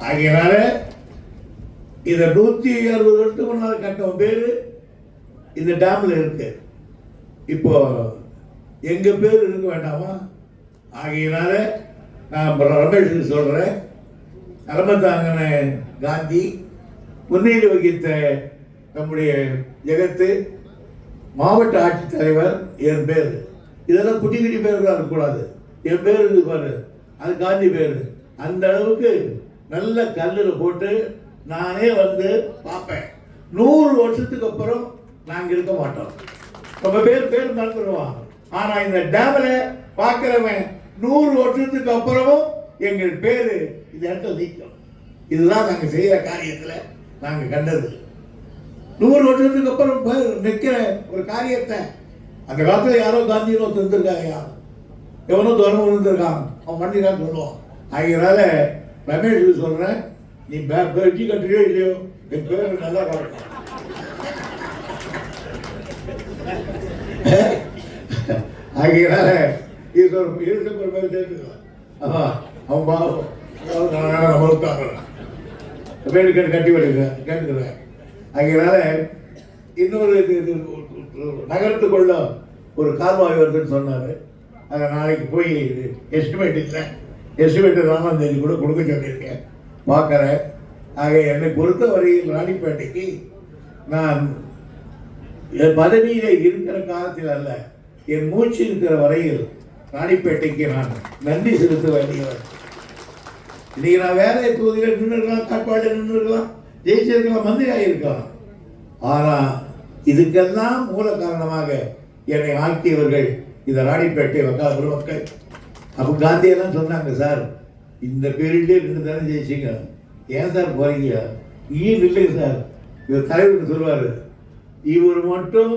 ஆகையினால இதை நூத்தி அறுபது வருஷத்துக்கு முன்னால் கட்டின பேர் இந்த டேம்ல இருக்கு. இப்போ எங்க பேர் இருக்க வேண்டாமா? ஆகையினால நான் ரமேஷுக்கு சொல்றேன். அரமத்தாங்கன காந்தி முன்னிலை வகித்த நம்முடைய ஜெகத்து மாவட்ட ஆட்சித்தலைவர் என் பேர். இதெல்லாம் குட்டி குட்டி பேர்களாக இருக்கக்கூடாது. என் பேர் இருக்கு பாரு. அது காந்தி பேர். அந்த அளவுக்கு நல்ல கல்லில் போட்டு நானே வந்து பார்ப்பேன். நூறு வருஷத்துக்கு அப்புறம் நாங்கள் இருக்க மாட்டோம். ரொம்ப பேர் பேர் மறந்துடுவான் ஆனால் இந்த டேமில் பார்க்குறவன் நூறு வருஷத்துக்கு அப்புறமும் எங்கள் பேர் இந்த இடத்துல நீக்கம் இதுதான் நாங்கள் செய்கிற காரியத்தில் நாங்கள் கண்டது. நூறு வருஷத்துக்கு அப்புறம் நிற்கிற ஒரு காரியத்தை அந்த காலத்தில் யாரோ காந்தியனோ யார் எவனோ தூரம் இருந்திருக்கான். அவன் பண்ணிதான் சொல்லுவான் அதனால ரமேஷ் சொல்கிறேன் நீ பே- வெட்டி கட்டுறியோ இல்லையோ என் பேர் நல்லா வரணும் ஆகையினால இது ஒரு இருக்க ஒரு பேர் சேர்த்துக்கலாம் அவன் பாவம் அதாவது நான் பேர் கேட்டு கட்டி விடுங்க கேட்டுக்கிறேன் ஆகையினால இன்னொரு இது நகரத்துக்குள்ள ஒரு கால்வாய் வருதுன்னு சொன்னார் அதை நாளைக்கு போய் எஸ்டிமேட் இல்லை எஸ்டிமேட் நாலாம் தேதி கூட கொடுக்க சொல்லியிருக்கேன். பார்க்குறேன். ஆக என்னை பொறுத்த வரையில் ராணிப்பேட்டைக்கு நான் என் பதவியில் இருக்கிற காலத்தில் அல்ல என் மூச்சு இருக்கிற வரையில் ராணிப்பேட்டைக்கு நான் நன்றி செலுத்த வேண்டியவர். இன்னைக்கு நான் வேற தொகுதியில் நின்று இருக்கலாம் நின்றுருக்கலாம் நின்று இருக்கலாம் ஜெயிச்சிருக்கலாம் மந்திரி ஆகியிருக்கலாம் ஆனால் இதுக்கெல்லாம் மூல காரணமாக என்னை ஆக்கியவர்கள் இந்த ராணிப்பேட்டை வக்கா மக்கள். அப்போ காந்தியெல்லாம் சொன்னாங்க சார் இந்த பீரியட்லேயே இருந்து தானே ஜெயிச்சிங்க. ஏன் சார் போகிறீங்க ஏன் இல்லைங்க சார். இவர் தலைவருக்கு சொல்லுவார் இவர் மட்டும்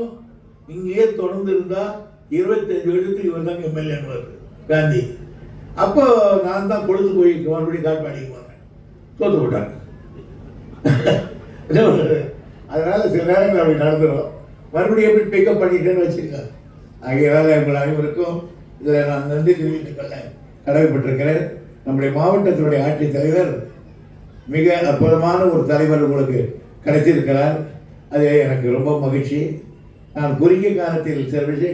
இங்கேயே தொடர்ந்து இருந்தால் இருபத்தஞ்சு வருஷத்துக்கு இவர் தான் எம்எல்ஏன்னு காந்தி. அப்போ நான் தான் பொழுது போய் மறுபடியும் காட்பாடிக்கு போனேன். தோத்து விட்டாங்க அதனால சில நேரங்கள் அப்படி நடந்துடும் மறுபடியும் எப்படி பிக்கப் பண்ணிட்டேன்னு வச்சுக்கோங்க. ஆகையால எங்கள் அனைவருக்கும் இதில் நான் நன்றி தெரிவித்துக் கொள்ள கடமைப்பட்டிருக்கிறேன். நம்முடைய மாவட்டத்தினுடைய ஆட்சித்தலைவர் மிக அற்புதமான ஒரு தலைவர் உங்களுக்கு கிடைத்திருக்கிறார். அது எனக்கு ரொம்ப மகிழ்ச்சி. நான் குறுகிய காலத்தில் சில விஷயங்கள்